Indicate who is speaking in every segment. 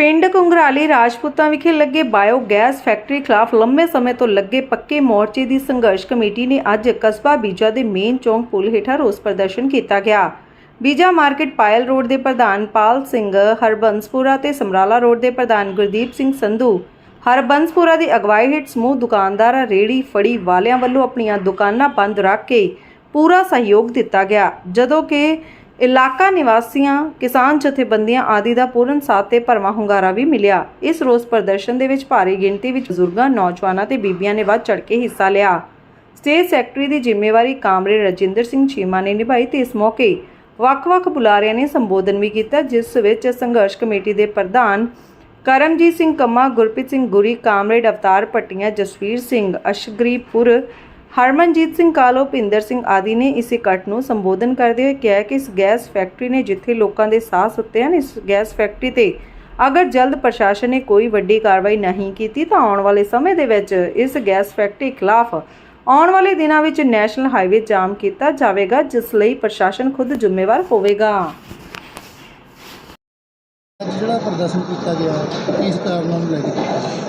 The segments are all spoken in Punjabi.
Speaker 1: ਪਿੰਡ ਕੁੰਗਰਾਲੀ ਰਾਜਪੂਤਾਂ ਵਿਖੇ ਲੱਗੇ ਬਾਇਓ ਗੈਸ ਫੈਕਟਰੀ ਖਿਲਾਫ ਲੰਮੇ ਸਮੇਂ ਤੋਂ ਲੱਗੇ ਪੱਕੇ ਮੋਰਚੇ ਦੀ ਸੰਘਰਸ਼ ਕਮੇਟੀ ਨੇ ਅੱਜ ਕਸਬਾ ਬੀਜਾ ਦੇ ਮੇਨ ਚੌਂਕ ਪੁਲ ਹੇਠਾਂ ਰੋਸ ਪ੍ਰਦਰਸ਼ਨ ਕੀਤਾ ਗਿਆ। ਬੀਜਾ ਮਾਰਕੀਟ ਪਾਇਲ ਰੋਡ ਦੇ ਪ੍ਰਧਾਨ ਪਾਲ ਸਿੰਘ ਹਰਬੰਸਪੁਰਾ ਤੇ ਸਮਰਾਲਾ ਰੋਡ ਦੇ ਪ੍ਰਧਾਨ ਗੁਰਦੀਪ ਸਿੰਘ ਸੰਧੂ, ਹਰਬੰਸਪੁਰਾ ਦੀ ਅਗਵਾਈ ਹੇਠ ਸਮੂਹ ਦੁਕਾਨਦਾਰਾਂ ਰੇੜੀ ਫੜੀ ਵਾਲਿਆਂ ਵੱਲੋਂ ਆਪਣੀਆਂ ਦੁਕਾਨਾਂ ਬੰਦ ਰੱਖ ਕੇ ਪੂਰਾ ਸਹਿਯੋਗ ਦਿੱਤਾ ਗਿਆ, ਜਦੋਂ ਕਿ ਇਲਾਕਾ ਨਿਵਾਸੀਆਂ, ਕਿਸਾਨ ਜਥੇਬੰਦੀਆਂ ਆਦਿ ਦਾ ਪੂਰਨ ਸਾਥ ਤੇ ਭਰਵਾਂ ਹੁੰਗਾਰਾ ਵੀ ਮਿਲਿਆ। ਇਸ ਰੋਸ ਪ੍ਰਦਰਸ਼ਨ ਦੇ ਵਿੱਚ ਭਾਰੀ ਗਿਣਤੀ ਵਿੱਚ ਬਜ਼ੁਰਗਾਂ, ਨੌਜਵਾਨਾਂ ਤੇ ਬੀਬੀਆਂ ਨੇ ਵੱਧ ਚੜ੍ਹ ਕੇ ਹਿੱਸਾ ਲਿਆ। ਸਟੇਟ ਸੈਕਟਰੀ ਦੀ ਜ਼ਿੰਮੇਵਾਰੀ ਕਾਮਰੇਡ ਰਜਿੰਦਰ ਸਿੰਘ ਚੀਮਾ ਨੇ ਨਿਭਾਈ ਤੇ ਇਸ ਮੌਕੇ ਵੱਖ-ਵੱਖ ਬੁਲਾਰਿਆਂ ਨੇ ਸੰਬੋਧਨ ਵੀ ਕੀਤਾ, ਜਿਸ ਵਿੱਚ ਸੰਘਰਸ਼ ਕਮੇਟੀ ਦੇ ਪ੍ਰਧਾਨ ਕਰਮਜੀਤ ਸਿੰਘ ਕੰਮਾ, ਗੁਰਪ੍ਰੀਤ ਸਿੰਘ ਗੁਰੀ, ਕਾਮਰੇਡ ਅਵਤਾਰ ਪੱਟੀਆਂ ਜਸਵੀਰ ਸਿੰਘ ਅਸ਼ਗਰੀਪੁਰ ਹਰਮਨਜੀਤ ਸਿੰਘ ਕਾਲੋ ਭਿੰਦਰ ਸਿੰਘ ਆਦਿ ਨੇ ਇਸ ਇਕੱਠ ਨੂੰ ਸੰਬੋਧਨ ਕਰਦੇ ਹੋਏ ਕਿਹਾ ਕਿ ਇਸ ਗੈਸ ਫੈਕਟਰੀ ਨੇ ਜਿੱਥੇ ਲੋਕਾਂ ਦੇ ਸਾਹ ਸੁੱਤੇ ਹਨ ਇਸ ਗੈਸ ਫੈਕਟਰੀ ਤੇ ਅਗਰ ਜਲਦ ਪ੍ਰਸ਼ਾਸਨ ਨੇ ਕੋਈ ਵੱਡੀ ਕਾਰਵਾਈ ਨਹੀਂ ਕੀਤੀ ਤਾਂ ਆਉਣ ਵਾਲੇ ਸਮੇਂ ਦੇ ਵਿੱਚ ਇਸ ਗੈਸ ਫੈਕਟਰੀ ਖਿਲਾਫ ਆਉਣ ਵਾਲੇ ਦਿਨਾਂ ਵਿੱਚ ਨੈਸ਼ਨਲ ਹਾਈਵੇ ਜਾਮ ਕੀਤਾ ਜਾਵੇਗਾ ਜਿਸ ਲਈ ਪ੍ਰਸ਼ਾਸਨ ਖੁਦ ਜ਼ਿੰਮੇਵਾਰ ਹੋਵੇਗਾ
Speaker 2: ਅੱਜ ਜਿਹੜਾ ਪ੍ਰਦਰਸ਼ਨ ਕੀਤਾ ਗਿਆ ਕਿਸ ਕਾਰਨਾਂ ਨੂੰ ਲੈ ਕੇ?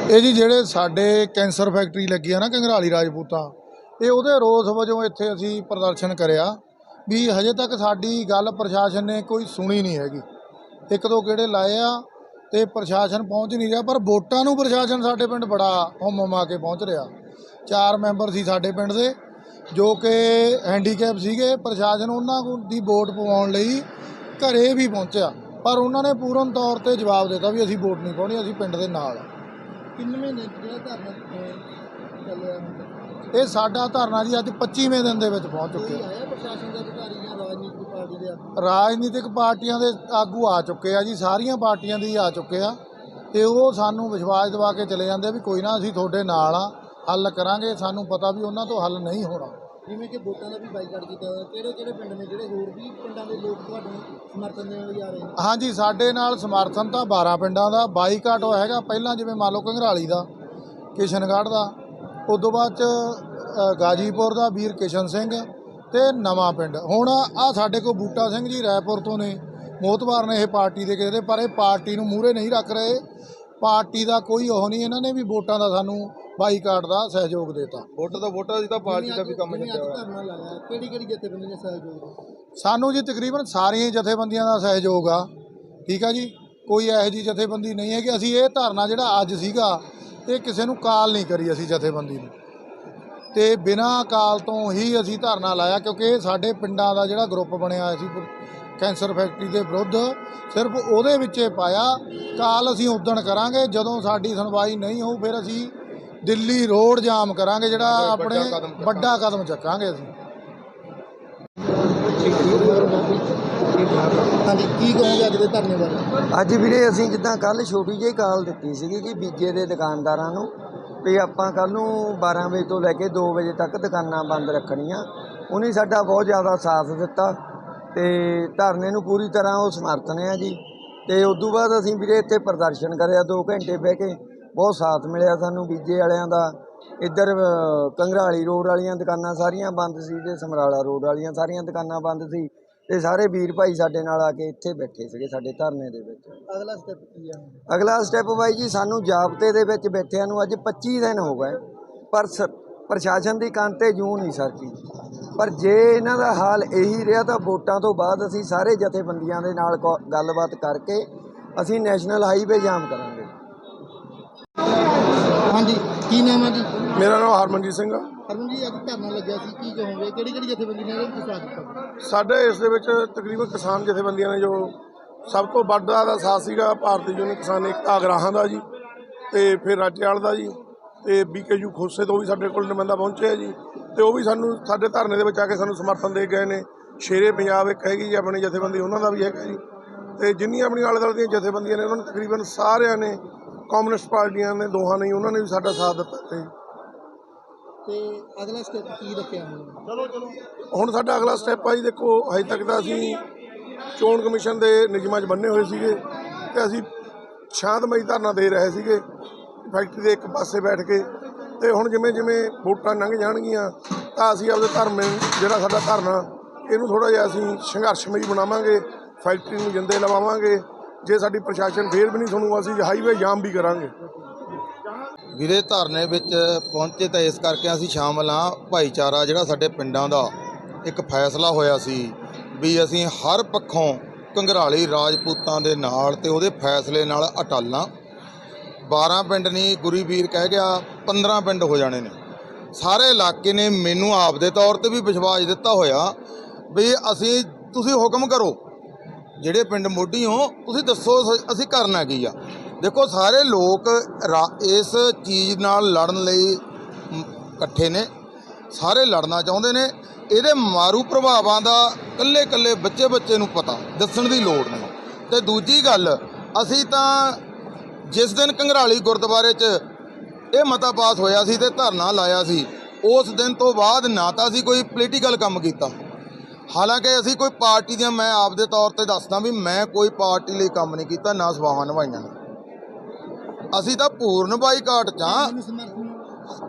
Speaker 3: ਇਹ ਜੀ ਜਿਹੜੇ ਸਾਡੇ ਕੈਂਸਰ ਫੈਕਟਰੀ ਲੱਗੀ ਆ ਨਾ ਕੰਗਰਾਲੀ ਰਾਜਪੂਤਾਂ ਇਹ ਉਹਦੇ ਰੋਸ ਵਜੋਂ ਇੱਥੇ ਅਸੀਂ ਪ੍ਰਦਰਸ਼ਨ ਕਰਿਆ ਵੀ ਹਜੇ ਤੱਕ ਸਾਡੀ ਗੱਲ ਪ੍ਰਸ਼ਾਸਨ ਨੇ ਕੋਈ ਸੁਣੀ ਨਹੀਂ ਹੈਗੀ। ਇੱਕ ਦੋ ਕਿਹੜੇ ਲਾਏ ਆ ਤੇ ਪ੍ਰਸ਼ਾਸਨ ਪਹੁੰਚ ਨਹੀਂ ਰਿਹਾ, ਪਰ ਵੋਟਾਂ ਨੂੰ ਪ੍ਰਸ਼ਾਸਨ ਸਾਡੇ ਪਿੰਡ ਬੜਾ ਹੁਮ ਕੇ ਪਹੁੰਚ ਰਿਹਾ। ਚਾਰ ਮੈਂਬਰ ਸੀ ਸਾਡੇ ਪਿੰਡ ਦੇ, ਜੋ ਕਿ ਹੈਂਡੀਕੈਪ ਸੀਗੇ। ਪ੍ਰਸ਼ਾਸਨ ਉਹਨਾਂ ਦੀ ਵੋਟ ਪਵਾਉਣ ਲਈ ਘਰੇ ਵੀ ਪਹੁੰਚਿਆ, ਪਰ ਉਹਨਾਂ ਨੇ ਪੂਰਨ ਤੌਰ ਤੇ ਜਵਾਬ ਦਿੱਤਾ ਵੀ ਅਸੀਂ ਵੋਟ ਨਹੀਂ ਪਾਉਣੀ, ਅਸੀਂ ਪਿੰਡ ਦੇ ਨਾਲ ਆ।
Speaker 2: ਕਿੰਨੇ ਮਹੀਨੇ ਜਿਹੜਾ ਧਰਨਾ ਚੱਲਿਆ
Speaker 3: ਇਹ ਸਾਡਾ ਧਰਨਾ ਜੀ ਅੱਜ 25ਵੇਂ ਦਿਨ ਦੇ ਵਿੱਚ ਪਹੁੰਚ ਚੁੱਕੇ
Speaker 2: ਆਇਆ ਪ੍ਰਸ਼ਾਸਨ ਦੇ ਅਧਿਕਾਰੀ ਜਾਂ ਰਾਜਨੀਤਿਕ ਪਾਰਟੀ ਦੇ ਆਗੂ?
Speaker 3: ਆ ਰਾਜਨੀਤਿਕ ਪਾਰਟੀਆਂ ਦੇ ਆਗੂ ਆ ਚੁੱਕੇ ਆ ਜੀ ਸਾਰੀਆਂ ਪਾਰਟੀਆਂ ਦੇ ਹੀ ਆ ਚੁੱਕੇ ਆ। ਤੇ ਉਹ ਸਾਨੂੰ ਵਿਸ਼ਵਾਸ ਦਿਵਾ ਕੇ ਚਲੇ ਜਾਂਦੇ ਵੀ ਕੋਈ ਨਾ ਅਸੀਂ ਤੁਹਾਡੇ ਨਾਲ ਆ ਹੱਲ ਕਰਾਂਗੇ ਸਾਨੂੰ ਪਤਾ ਵੀ ਉਹਨਾਂ ਤੋਂ ਹੱਲ ਨਹੀਂ ਹੋਣਾ।
Speaker 2: ਜਿਵੇਂ ਕਿ ਵੋਟਾਂ ਦਾ ਵੀ ਬਾਈਕਾਟ ਕੀਤਾ ਹੋਇਆ ਕਿਹੜੇ ਕਿਹੜੇ ਪਿੰਡ ਨੇ ਜਿਹੜੇ ਹੋਰ ਵੀ ਪਿੰਡਾਂ ਦੇ ਲੋਕ ਤੁਹਾਨੂੰ ਸਮਰਥਨ ਦੇਣ ਲਈ ਆ ਰਹੇ ਨੇ?
Speaker 3: ਹਾਂਜੀ ਸਾਡੇ ਨਾਲ ਸਮਰਥਨ ਤਾਂ 12 ਪਿੰਡਾਂ ਦਾ ਬਾਈਕਾਟ ਹੋਇਆ ਹੈਗਾ ਪਹਿਲਾਂ ਜਿਵੇਂ ਮੰਨ ਲਓ ਘੰਗਰਾਲੀ ਦਾ ਕਿਸ਼ਨਗੜ੍ਹ ਦਾ ਉਦੋਂ ਬਾਅਦ ਚ ਗਾਜੀਪੁਰ ਦਾ ਵੀਰ ਕਿਸ਼ਨ ਸਿੰਘ ਤੇ ਨਵਾਂ ਪਿੰਡ। ਹੁਣ ਆ ਸਾਡੇ ਕੋਲ ਬੂਟਾ ਸਿੰਘ ਜੀ ਰਾਏਪੁਰ ਤੋਂ ਨੇ। ਮੋਤਬਾਰ ਨੇ ਇਹ ਪਾਰਟੀ ਦੇ ਕਿਸੇ ਦੇ ਪਰ ਇਹ ਪਾਰਟੀ ਨੂੰ ਮੂਹਰੇ ਨਹੀਂ ਰੱਖ ਰਹੇ। ਪਾਰਟੀ ਦਾ ਕੋਈ ਉਹ ਨਹੀਂ ਇਹਨਾਂ ਨੇ ਵੀ ਵੋਟਾਂ ਦਾ ਸਾਨੂੰ ਬਾਈਕਾਟ ਦਾ ਸਹਿਯੋਗ ਦਿੱਤਾ।
Speaker 4: ਵੋਟਰ ਦਾ ਵੋਟਰ ਜੀ ਤਾਂ ਪਾਰਟੀ ਦਾ ਵੀ ਕੰਮ ਚੱਲਿਆ
Speaker 2: ਅੱਜ
Speaker 4: ਹੋਇਆ।
Speaker 2: ਕਿਹੜੀ ਕਿਹੜੀ ਜਥੇਬੰਦੀ ਨੇ ਸਹਿਯੋਗ
Speaker 3: ਸਾਨੂੰ ਜੀ ਤਕਰੀਬਨ ਸਾਰੀਆਂ ਹੀ ਜਥੇਬੰਦੀਆਂ ਦਾ ਸਹਿਯੋਗ ਆ। ਠੀਕ ਆ ਜੀ? ਕੋਈ ਇਹੋ ਜੀ ਜਥੇਬੰਦੀ ਨਹੀਂ ਹੈ ਕਿ ਅਸੀਂ ਇਹ ਧਰਨਾ ਜਿਹੜਾ ਅੱਜ ਸੀਗਾ ਇਹ ਕਿਸੇ ਨੂੰ ਕਾਲ ਨਹੀਂ ਕਰੀ ਅਸੀਂ ਜਥੇਬੰਦੀ ਨੂੰ। ਤੇ ਬਿਨਾਂ ਕਾਲ ਤੋਂ ਹੀ ਅਸੀਂ ਧਰਨਾ ਲਾਇਆ ਕਿਉਂਕਿ ਇਹ ਸਾਡੇ ਪਿੰਡਾਂ ਦਾ ਜਿਹੜਾ ਗਰੁੱਪ ਬਣਿਆ ਹੋਇਆ ਸੀ ਕੈਂਸਰ ਫੈਕਟਰੀ ਦੇ ਵਿਰੁੱਧ ਸਿਰਫ ਉਹਦੇ ਵਿੱਚ ਹੀ ਪਾਇਆ ਕਾਲ ਅਸੀਂ ਉਦਣ ਕਰਾਂਗੇ ਜਦੋਂ ਸਾਡੀ ਸੁਣਵਾਈ ਨਹੀਂ ਹੋਊ ਫਿਰ ਅਸੀਂ ਦਿੱਲੀ ਰੋਡ ਜਾਮ ਕਰਾਂਗੇ ਜਿਹੜਾ ਆਪਣੇ
Speaker 4: ਵੱਡਾ ਕਦਮ ਚੱਕਾਂਗੇ।
Speaker 3: ਵੱਡਾ ਕਦਮ
Speaker 2: ਹਾਂਜੀ ਕੀ ਕਹੋਗੇ ਅੱਜ ਦੇ ਧਰਨੇ ਬਾਰੇ?
Speaker 5: ਅੱਜ ਵੀਰੇ ਅਸੀਂ ਜਿੱਦਾਂ ਕੱਲ ਛੋਟੀ ਜਿਹੀ ਕਾਲ ਦਿੱਤੀ ਸੀਗੀ ਕਿ ਬੀਜੇ ਦੇ ਦੁਕਾਨਦਾਰਾਂ ਨੂੰ ਵੀ ਆਪਾਂ ਕੱਲ ਨੂੰ 12 ਵਜੇ ਤੋਂ ਲੈ ਕੇ 2 ਵਜੇ ਤੱਕ ਦੁਕਾਨਾਂ ਬੰਦ ਰੱਖਣੀਆਂ। ਉਹਨੇ ਸਾਡਾ ਬਹੁਤ ਜ਼ਿਆਦਾ ਸਾਥ ਦਿੱਤਾ ਤੇ ਧਰਨੇ ਨੂੰ ਪੂਰੀ ਤਰ੍ਹਾਂ ਉਹ ਸਮਰਥਨ ਆ ਜੀ। ਤੇ ਉਸ ਤੋਂ ਬਾਅਦ ਅਸੀਂ ਵੀਰੇ ਇੱਥੇ ਪ੍ਰਦਰਸ਼ਨ ਕਰਿਆ 2 ਘੰਟੇ ਬਹਿ ਕੇ ਬਹੁਤ ਸਾਥ ਮਿਲਿਆ ਸਾਨੂੰ ਬੀਜੇ ਵਾਲਿਆਂ ਦਾ। ਇੱਧਰ ਅ, ਰੋਡ ਵਾਲੀਆਂ ਦੁਕਾਨਾਂ ਸਾਰੀਆਂ ਬੰਦ ਸੀ ਤੇ ਸਮਰਾਲਾ ਰੋਡ ਵਾਲੀਆਂ ਸਾਰੀਆਂ ਦੁਕਾਨਾਂ ਬੰਦ ਸੀ। ਤੇ ਸਾਰੇ ਵੀਰ ਭਾਈ ਸਾਡੇ ਨਾਲ ਆ ਕੇ ਇੱਥੇ ਬੈਠੇ ਸੀਗੇ ਸਾਡੇ ਧਰਨੇ ਦੇ ਵਿੱਚ।
Speaker 2: ਅਗਲਾ ਸਟੈਪ ਕੀ ਆ?
Speaker 5: ਅਗਲਾ ਸਟੈਪ ਬਾਈ ਜੀ ਸਾਨੂੰ ਜਾਬਤੇ ਦੇ ਵਿੱਚ ਬੈਠਿਆਂ ਨੂੰ ਅੱਜ 25 ਦਿਨ ਹੋ ਗਏ। ਪਰ ਪ੍ਰਸ਼ਾਸਨ ਦੀ ਕੰਨ ਤੇ ਜੂੰ ਨਹੀਂ ਸਰਕੀ। ਪਰ ਜੇ ਇਹਨਾਂ ਦਾ ਹਾਲ ਇਹੀ ਰਿਹਾ ਤਾਂ ਵੋਟਾਂ ਤੋਂ ਬਾਅਦ ਅਸੀਂ ਸਾਰੇ ਜਥੇਬੰਦੀਆਂ ਦੇ ਨਾਲ ਗੱਲਬਾਤ ਕਰਕੇ ਅਸੀਂ ਨੈਸ਼ਨਲ ਹਾਈਵੇ ਜਾਮ ਕਰਾਂਗੇ।
Speaker 2: ਹਾਂਜੀ ਕੀ ਨਾਮ ਜੀ
Speaker 4: ਮੇਰਾ ਨਾਮ ਹਰਮਨਜੀਤ ਸਿੰਘ ਆ।
Speaker 2: ਹਰਮਨ ਜੀ ਅੱਜ ਧਰਨਾ ਲੱਗਿਆ ਸੀ ਕੀ ਕਹੋਗੇ? ਕਿਹੜੀ ਕਿਹੜੀ ਜਥੇਬੰਦੀ ਨੇ ਵਿੱਚ ਸਾਥ ਦਿੱਤਾ?
Speaker 4: ਸਾਡੇ ਇਸ ਦੇ ਵਿੱਚ ਤਕਰੀਬਨ ਕਿਸਾਨ ਜਥੇਬੰਦੀਆਂ ਨੇ ਜੋ ਸਭ ਤੋਂ ਵੱਡਾ ਦਾ ਸਾਥ ਸੀਗਾ ਭਾਰਤੀ ਯੂਨੀਅਨ ਕਿਸਾਨ ਏਕਤਾ ਅਗਰਾਹਾਂ ਦਾ ਜੀ ਤੇ ਫਿਰ ਰਾਜੇਵਾਲ ਦਾ ਜੀ ਤੇ ਬੀਕੇਯੂ ਖੋਸੇ ਤੋਂ ਵੀ ਸਾਡੇ ਕੋਲ ਨੁਮਾਇੰਦਾ ਪਹੁੰਚਿਆ ਜੀ ਤੇ ਉਹ ਵੀ ਸਾਨੂੰ ਸਾਡੇ ਧਰਨੇ ਦੇ ਵਿੱਚ ਆ ਕੇ ਸਾਨੂੰ ਸਮਰਥਨ ਦੇ ਗਏ ਨੇ। ਸ਼ੇਰੇ ਪੰਜਾਬ ਇੱਕ ਹੈਗੀ ਜੀ ਆਪਣੀ ਜਥੇਬੰਦੀ ਉਹਨਾਂ ਦਾ ਵੀ ਹੈਗਾ ਜੀ। ਤੇ ਜਿੰਨੀਆਂ ਆਪਣੀਆਂ ਆਲੇ ਦੁਆਲੇ ਦੀਆਂ ਜਥੇਬੰਦੀਆਂ ਨੇ ਉਹਨਾਂ ਨੇ ਤਕਰੀਬਨ ਸਾਰਿਆਂ ਨੇ ਕਮਿਊਨਿਸਟ ਪਾਰਟੀਆਂ ਨੇ ਦੋਹਾਂ ਨੇ ਉਹਨਾਂ ਨੇ ਵੀ ਸਾਡਾ ਸਾਥ ਦਿੱਤਾ ਤੇ
Speaker 2: ਤੇ ਅਗਲਾ ਸਟੈਪ ਕੀ ਰੱਖਿਆ ਹੁਣ
Speaker 4: ਹੁਣ ਸਾਡਾ ਅਗਲਾ ਸਟੈਪ ਆ ਜੀ ਦੇਖੋ ਹਜੇ ਤੱਕ ਤਾਂ ਅਸੀਂ ਚੋਣ ਕਮਿਸ਼ਨ ਦੇ ਨਿਯਮਾਂ 'ਚ ਬੰਨੇ ਹੋਏ ਸੀਗੇ ਤੇ ਅਸੀਂ ਸ਼ਾਂਤਮਈ ਧਰਨਾ ਦੇ ਰਹੇ ਸੀਗੇ ਫੈਕਟਰੀ ਦੇ ਇੱਕ ਪਾਸੇ ਬੈਠ ਕੇ। ਤੇ ਹੁਣ ਜਿਵੇਂ ਜਿਵੇਂ ਵੋਟਾਂ ਲੰਘ ਜਾਣਗੀਆਂ ਤਾਂ ਅਸੀਂ ਆਪਦੇ ਧਰਮ ਜਿਹੜਾ ਸਾਡਾ ਧਰਨਾ ਇਹਨੂੰ ਥੋੜਾ ਜਿਹਾ ਅਸੀਂ ਸੰਘਰਸ਼ਮਈ ਬਣਾਵਾਂਗੇ ਫੈਕਟਰੀ ਨੂੰ ਜਿੰਦੇ ਲਵਾਵਾਂਗੇ। ਜੇ ਸਾਡੀ ਪ੍ਰਸ਼ਾਸਨ ਫੇਰ ਵੀ ਨਹੀਂ ਸੁਣੂਗਾ ਅਸੀਂ ਹਾਈਵੇ ਜਾਮ ਵੀ ਕਰਾਂਗੇ।
Speaker 6: ਵੀਰੇ ਧਰਨੇ ਵਿੱਚ ਪਹੁੰਚੇ ਤਾਂ ਇਸ ਕਰਕੇ ਅਸੀਂ ਸ਼ਾਮਲ ਹਾਂ। ਭਾਈਚਾਰਾ ਜਿਹੜਾ ਸਾਡੇ ਪਿੰਡਾਂ ਦਾ ਇੱਕ ਫੈਸਲਾ ਹੋਇਆ ਸੀ ਵੀ ਅਸੀਂ ਹਰ ਪੱਖੋਂ ਕੰਗਰਾਲੀ ਰਾਜਪੂਤਾਂ ਦੇ ਨਾਲ ਤੇ ਉਹਦੇ ਫੈਸਲੇ ਨਾਲ ਅਟਾਲਾਂ। 12 ਪਿੰਡ ਨਹੀਂ ਗੁਰੀ ਵੀਰ ਕਹਿ ਗਿਆ 15 ਪਿੰਡ ਹੋ ਜਾਣੇ ਨੇ। ਸਾਰੇ ਇਲਾਕੇ ਨੇ ਮੈਨੂੰ ਆਪਦੇ ਤੌਰ ਤੇ ਵੀ ਵਿਸ਼ਵਾਸ ਦਿੱਤਾ ਹੋਇਆ ਵੀ ਅਸੀਂ, ਤੁਸੀਂ ਹੁਕਮ ਕਰੋ। ਜਿਹੜੇ ਪਿੰਡ ਮੋਢੀ ਹੋ, ਤੁਸੀਂ ਦੱਸੋ ਸ- ਅਸੀਂ ਕਰਨਾ ਕੀ ਆ। ਦੇਖੋ ਸਾਰੇ ਲੋਕ ਰਾ- ਇਸ ਚੀਜ਼ ਨਾਲ ਲੜਨ ਲਈ ਮ, ਇਕੱਠੇ ਨੇ। ਸਾਰੇ ਲੜਨਾ ਚਾਹੁੰਦੇ ਨੇ। ਇਹਦੇ ਮਾਰੂ ਪ੍ਰਭਾਵਾਂ ਦਾ ਕੱਲੇ ਕੱਲੇ ਬੱਚੇ ਬੱਚੇ ਨੂੰ ਪਤਾ ਦੱਸਣ ਦੀ ਲੋੜ ਨਹੀਂ। ਤੇ ਦੂਜੀ ਗੱਲ ਅਸੀਂ ਤਾਂ ਜਿਸ ਦਿਨ ਕੰਗਰਾਲੀ ਗੁਰਦੁਆਰੇ 'ਚ ਇਹ ਮਤਾ ਪਾਸ ਹੋਇਆ ਸੀ ਤੇ ਧਰਨਾ ਲਾਇਆ ਸੀ ਉਸ ਦਿਨ ਤੋਂ ਬਾਅਦ ਨਾ ਤਾਂ ਅਸੀਂ ਕੋਈ ਪੋਲੀਟੀਕਲ ਕੰਮ ਕੀਤਾ। ਹਾਲਾਂਕਿ ਅਸੀਂ ਕੋਈ ਪਾਰਟੀ ਦੀਆਂ ਮੈਂ ਆਪਦੇ ਤੌਰ ਤੇ ਦੱਸਦਾ ਵੀ ਮੈਂ ਕੋਈ ਪਾਰਟੀ ਲਈ ਕੰਮ ਨਹੀਂ ਕੀਤਾ ਨਾ ਸਵਾਹਾਂ ਨਿਭਾਈਆਂ ਨੇ। ਅਸੀਂ ਤਾਂ ਪੂਰਨ ਬਾਈਕਾਟ ਚ
Speaker 2: ਸਮਰਥਨ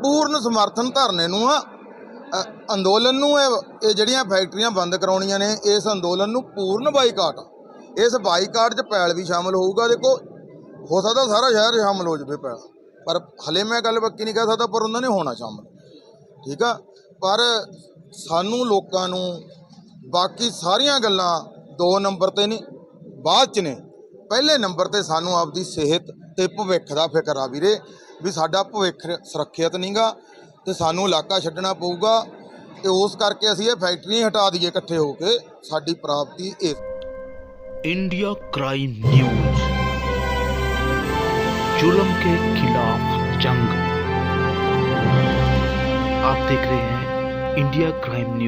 Speaker 6: ਪੂਰਨ ਸਮਰਥਨ ਧਰਨੇ ਨੂੰ ਆ। ਅ, ਅੰਦੋਲਨ ਨੂੰ ਇਹ ਇਹ ਜਿਹੜੀਆਂ ਫੈਕਟਰੀਆਂ ਬੰਦ ਕਰਾਉਣੀਆਂ ਨੇ ਇਸ ਅੰਦੋਲਨ ਨੂੰ ਪੂਰਨ ਬਾਈਕਾਟ। ਇਸ ਬਾਈਕਾਟ 'ਚ ਪੈਲ ਵੀ ਸ਼ਾਮਲ ਹੋਊਗਾ। ਦੇਖੋ ਹੋ ਸਕਦਾ ਸਾਰਾ ਸ਼ਹਿਰ ਸ਼ਾਮਲ ਹੋ ਜਾਵੇ ਪੈਲ। ਪਰ ਹਲੇ ਮੈਂ ਗੱਲ ਬੱਕੀ ਨਹੀਂ ਕਹਿ ਸਕਦਾ ਪਰ ਉਹਨਾਂ ਨੇ ਹੋਣਾ ਸ਼ਾਮਲ। ਠੀਕ ਆ? ਪਰ ਸਾਨੂੰ ਲੋਕਾਂ ਨੂੰ ਬਾਕੀ ਸਾਰੀਆਂ ਗੱਲਾਂ ਦੋ ਨੰਬਰ ਤੇ ਨੇ ਬਾਅਦ ਚ ਨੇ। ਪਹਿਲੇ ਨੰਬਰ ਤੇ ਸਾਨੂੰ ਆਪਦੀ ਸਿਹਤ ਤੇ ਭਵਿੱਖ ਦਾ ਫਿਕਰ ਆ ਵੀਰੇ ਵੀ ਸਾਡਾ ਭਵਿੱਖ ਸੁਰੱਖਿਅਤ ਨਹੀਂਗਾ ਤੇ ਸਾਨੂੰ ਇਲਾਕਾ ਛੱਡਣਾ ਪਊਗਾ ਤੇ ਉਸ ਕਰਕੇ ਅਸੀਂ ਇਹ ਫੈਕਟਰੀਆਂ ਹਟਾ ਦਈਏ ਇਕੱਠੇ ਹੋ ਕੇ ਸਾਡੀ ਪ੍ਰਾਪਤੀ ਇਹ
Speaker 7: इंडिया क्राइम न्यूज जुल्म के खिलाफ जंग आप देख रहे हैं इंडिया क्राइम न्यूज